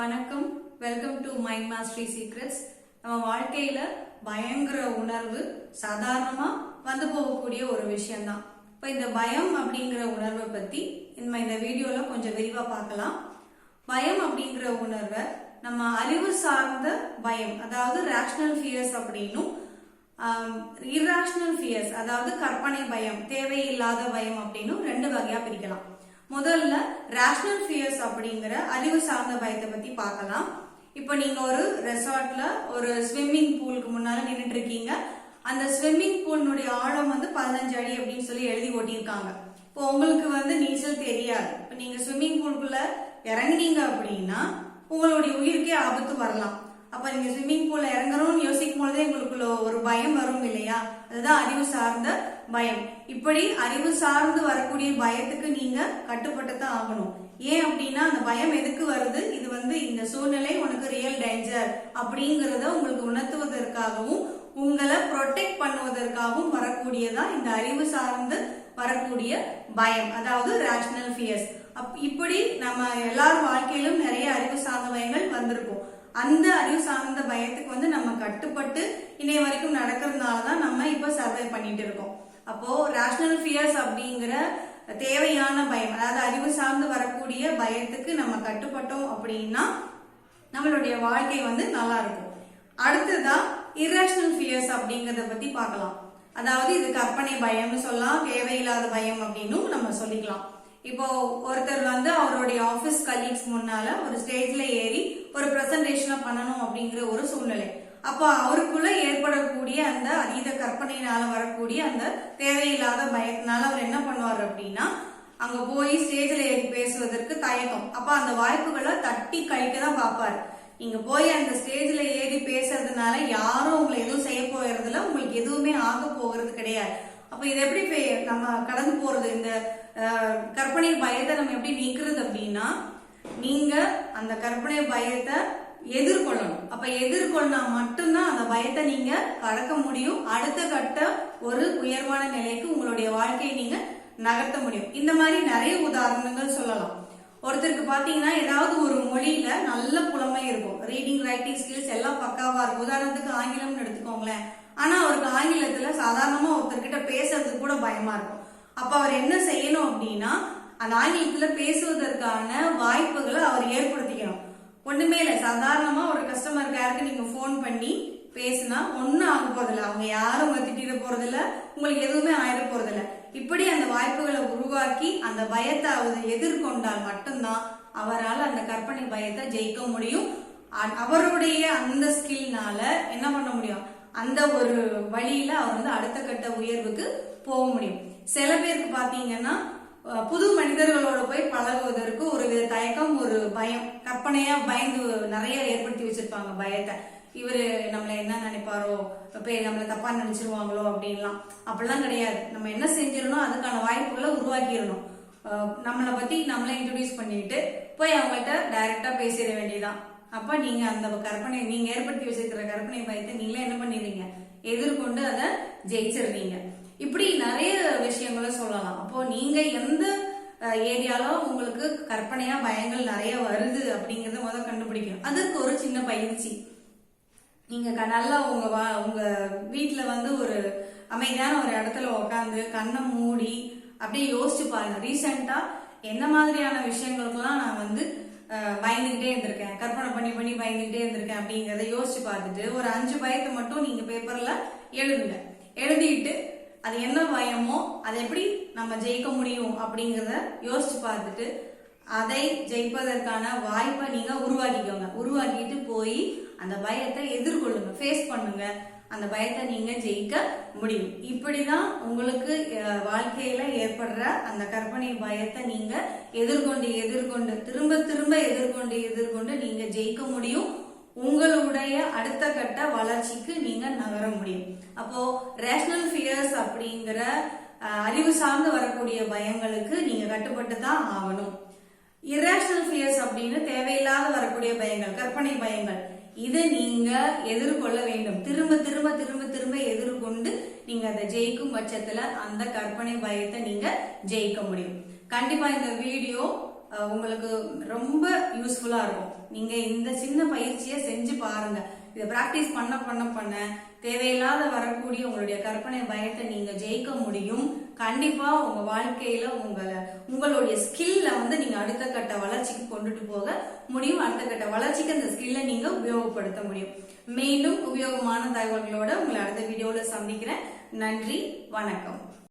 வணக்கம். Welcome to mind mastery secrets நம்ம வாழ்க்கையில பயங்கர உணர்வு சாதாரணமா வந்து போகக்கூடிய ஒரு விஷயம்தான். இப்போ இந்த பயம் அப்படிங்கிற உணர்வை பத்தி நம்ம இந்த வீடியோல கொஞ்சம் விரிவா பார்க்கலாம். பயம் அப்படிங்கிற உணர்வை நம்ம அறிவு சார்ந்த பயம் அதாவது ரேஷனல் ஃபியர்ஸ் அப்படின்னும் இர்ராஷனல் ஃபியர்ஸ் அதாவது கற்பனை பயம் தேவையில்லாத பயம் அப்படின்னும் ரெண்டு வகையா பிரிக்கலாம். முதல்ல ரேஷனல் ஃபியர்ஸ் அப்படிங்கிற அறிவு சார்ந்த பயத்தை பத்தி பார்க்கலாம். இப்போ நீங்க ஒரு ரெசார்ட்ல ஒரு ஸ்விம்மிங் பூலுக்கு முன்னால நின்றுட்டு இருக்கீங்க அந்த ஸ்விம்மிங் பூலினுடைய ஆழம் வந்து பதினஞ்சு அடி அப்படின்னு சொல்லி எழுதி ஓட்டியிருக்காங்க. இப்போ உங்களுக்கு வந்து நீச்சல் தெரியாது. இப்போ நீங்க ஸ்விம்மிங் பூலுக்குள்ள இறங்குனீங்க அப்படின்னா உங்களுடைய உயிருக்கே ஆபத்து வரலாம். அப்ப நீங்க ஸ்விம்மிங் பூல்ல இறங்குறோம்னு யோசிக்கும் பொழுதே உங்களுக்குள்ள ஒரு பயம் வரும் இல்லையா? அதுதான் அறிவு சார்ந்த பயம். இப்படி அறிவு சார்ந்து வரக்கூடிய பயத்துக்கு நீங்க கட்டுப்பட்டு தான் ஆகணும். ஏன் அப்படின்னா அந்த பயம் எதுக்கு வருது? இது வந்து இந்த சூழ்நிலை உனக்கு ரியல் டேஞ்சர் அப்படிங்கறத உங்களுக்கு உணர்த்துவதற்காகவும் உங்களை ப்ரொடெக்ட் பண்ணுவதற்காகவும் வரக்கூடியதா இந்த அறிவு சார்ந்து வரக்கூடிய பயம். அதாவது ரேஷனல் ஃபியர்ஸ் அப் இப்படி நம்ம எல்லார் வாழ்க்கையிலும் நிறைய அறிவு சார்ந்த பயங்கள் வந்திருக்கும். அந்த அறிவு சார்ந்த பயத்துக்கு வந்து நம்ம கட்டுப்பட்டு இன்னைய வரைக்கும் நடக்கிறதுனால தான் நம்ம இப்போ சர்வை பண்ணிட்டு இருக்கோம். அப்போ ரேஷனல் ஃபியர்ஸ் அப்படிங்கிற தேவையான பயம் அதாவது அறிவு சார்ந்து வரக்கூடிய பயத்துக்கு நம்ம கட்டுப்பட்டோம் அப்படின்னா நம்மளுடைய வாழ்க்கை வந்து நல்லா இருக்கும். அடுத்ததான் இரேஷனல் ஃபியர்ஸ் அப்படிங்கறத பத்தி பார்க்கலாம். அதாவது இது கற்பனை பயம்னு சொல்லலாம் தேவையில்லாத பயம் அப்படின்னும் நம்ம சொல்லிக்கலாம். இப்போ ஒருத்தர் வந்து அவருடைய ஆபீஸ் கலீக்ஸ் முன்னால ஒரு ஸ்டேஜ்ல ஏறி ஒரு பிரசன்டேஷனை பண்ணணும் அப்படிங்கிற ஒரு சூழ்நிலை. அப்போ அவருக்குள்ள ஏற்படக்கூடிய அந்த அதீத கற்பனையினால வரக்கூடிய அந்த தேவையில்லாத பயத்தினால அவர் என்ன பண்ணுவார் அப்படின்னா அங்க போய் ஸ்டேஜில் ஏறி பேசுவதற்கு தயக்கம். அப்ப அந்த வாய்ப்புகளை தட்டி கழிக்க தான் பார்ப்பாரு. நீங்க போய் அந்த ஸ்டேஜில் ஏறி பேசுறதுனால யாரும் உங்களை எதுவும் செய்ய போகிறதுல உங்களுக்கு எதுவுமே ஆக போகிறது கிடையாது. அப்ப இது எப்படி நம்ம கடந்து போறது? இந்த கற்பனை பயத்தை நம்ம எப்படி நீக்கிறது அப்படின்னா நீங்க அந்த கற்பனை பயத்தை எதிர்கொள்ளணும். அப்ப எதிர்கொள்ளா மட்டும்தான் அந்த பயத்தை நீங்க கடக்க முடியும். அடுத்த கட்ட ஒரு உயர்வான நிலைக்கு உங்களுடைய வாழ்க்கையை நீங்க நகர்த்த முடியும். இந்த மாதிரி நிறைய உதாரணங்கள் சொல்லலாம். ஒருத்தருக்கு பாத்தீங்கன்னா ஏதாவது ஒரு மொழியில நல்ல புலமை இருக்கும். ரீடிங் ரைட்டிங் ஸ்கில்ஸ் எல்லாம் பக்காவா இருக்கும். உதாரணத்துக்கு ஆங்கிலம்னு எடுத்துக்கோங்களேன். ஆனா அவருக்கு ஆங்கிலத்துல சாதாரணமா ஒருத்தர்கிட்ட பேசுறதுக்கு கூட பயமா இருக்கும். அப்ப அவர் என்ன செய்யணும் அப்படின்னா அந்த ஆங்கிலத்துல பேசுவதற்கான வாய்ப்புகளை அவர் ஏற்படுத்திக்கணும். ஒண்ணுமே இல்லை. சாதாரணமா ஒரு கஸ்டமர் கேருக்கு நீங்க ஃபோன் பண்ணி பேசினா ஒன்றும் ஆக போறதில்ல. அவங்க யாரும் உங்களை திட்டிட போறதில்ல. உங்களுக்கு எதுவுமே ஆயிட போறதில்ல. இப்படி அந்த வாய்ப்புகளை உருவாக்கி அந்த பயத்தை அவர் எதிர்கொண்டால் மட்டும்தான் அவரால் அந்த கற்பனை பயத்தை ஜெயிக்க முடியும். அ- அவருடைய அந்த ஸ்கில்னால என்ன பண்ண முடியும்? அந்த ஒரு வழியில அவர் வந்து அடுத்த கட்ட உயர்வுக்கு போக முடியும். சில பேருக்கு பாத்தீங்கன்னா புது மனிதர்களோட போய் பழகுவதற்கு ஒரு வித தயக்கம் ஒரு பயம் கற்பனையா பயந்து நிறைய ஏற்படுத்தி வச்சிருப்பாங்க பயத்தை. இவரு நம்மள என்ன நினைப்பாரோ இப்ப நம்மளை தப்பா நினைச்சிருவாங்களோ அப்படின்லாம். அப்படிலாம் கிடையாது. நம்ம என்ன செஞ்சிடணும் அதுக்கான வாய்ப்புகளை உருவாக்கிடணும். நம்மளை பத்தி நம்மளை இன்ட்ரடியூஸ் பண்ணிட்டு போய் அவங்கள்ட்ட டைரக்டா பேசிட வேண்டியதான் அப்ப நீங்க அந்த கற்பனை நீங்க ஏற்படுத்தி வச்சிருக்கிற கற்பனை பயத்தை நீங்களே என்ன பண்ணிடுறீங்க? எதிர்கொண்டு அதை ஜெயிச்சிடுறீங்க. இப்படி நிறைய விஷயங்களை சொல்லலாம். அப்போ நீங்க எந்த ஏரியால உங்களுக்கு கற்பனையா பயங்கள் நிறைய வருது அப்படிங்கறத முதல் கண்டுபிடிக்கணும். அதற்கு ஒரு சின்ன பயிற்சி. நீங்க க- நல்லா உங்க வா- உங்க வீட்டுல வந்து ஒரு அமைதியான ஒரு இடத்துல உட்காந்து கண்ணை மூடி அப்படியே யோசிச்சு பாருங்க. ரீசெண்டா என்ன மாதிரியான விஷயங்களுக்கெல்லாம் நான் வந்து பயந்துகிட்டே இருந்திருக்கேன். கற்பனை பண்ணி பண்ணி பயந்துகிட்டே இருந்திருக்கேன் அப்படிங்கறத யோசிச்சு பார்த்துட்டு ஒரு அஞ்சு பயத்தை மட்டும் நீங்க பேப்பர்ல எழுதுங்க. எழுதிட்டு அது என்ன பயமோ அதை எப்படி நம்ம ஜெயிக்க முடியும் அப்படிங்கிறத யோசிச்சு பார்த்துட்டு அதை ஜெயிப்பதற்கான வாய்ப்பை நீங்க உருவாக்கிக்கோங்க. உருவாக்கிட்டு போய் அந்த பயத்தை எதிர்கொள்ளுங்க. ஃபேஸ் பண்ணுங்க. அந்த பயத்தை நீங்க ஜெயிக்க முடியும். இப்படிதான் உங்களுக்கு வாழ்க்கையில ஏற்படுற அந்த கற்பனை பயத்தை நீங்க எதிர்கொண்டு எதிர்கொண்டு திரும்ப திரும்ப எதிர்கொண்டு எதிர்கொண்டு நீங்க ஜெயிக்க முடியும். உங்களுடைய அடுத்த கட்ட வளர்ச்சிக்கு நீங்க நகர முடியும். அப்போ ரேஷனல் ஃபியர்ஸ் அப்படிங்கிற அறிவு சார்ந்து வரக்கூடிய பயங்களுக்கு நீங்க கட்டுப்பட்டு தான் ஆகணும். இரேஷனல் ஃபியர்ஸ் அப்படின்னு தேவையில்லாத வரக்கூடிய பயங்கள் கற்பனை பயங்கள் இதை நீங்க எதிர்கொள்ள வேண்டும். திரும்ப திரும்ப திரும்ப திரும்ப எதிர்கொண்டு நீங்க அதை ஜெயிக்கும் பட்சத்துல அந்த கற்பனை பயத்தை நீங்க ஜெயிக்க முடியும். கண்டிப்பா இந்த வீடியோ உங்களுக்கு ரொம்ப யூஸ்ஃபுல்லா இருக்கும். நீங்க இந்த சின்ன பயிற்சியை செஞ்சு பாருங்க. இதை பிராக்டிஸ் பண்ண பண்ண பண்ண தேவையில்லாத வரக்கூடிய உங்களுடைய கற்பனை பயத்தை நீங்க ஜெயிக்க முடியும். கண்டிப்பா உங்க வாழ்க்கையில உங்களை உங்களுடைய ஸ்கில்ல வந்து நீங்க அடுத்த கட்ட வளர்ச்சிக்கு கொண்டுட்டு போக முடியும். அடுத்த கட்ட வளர்ச்சிக்கு அந்த ஸ்கில்லை நீங்க உபயோகப்படுத்த முடியும். மீண்டும் உபயோகமான தகவல்களோட உங்களை அடுத்த வீடியோல சந்திக்கிறேன். நன்றி வணக்கம்.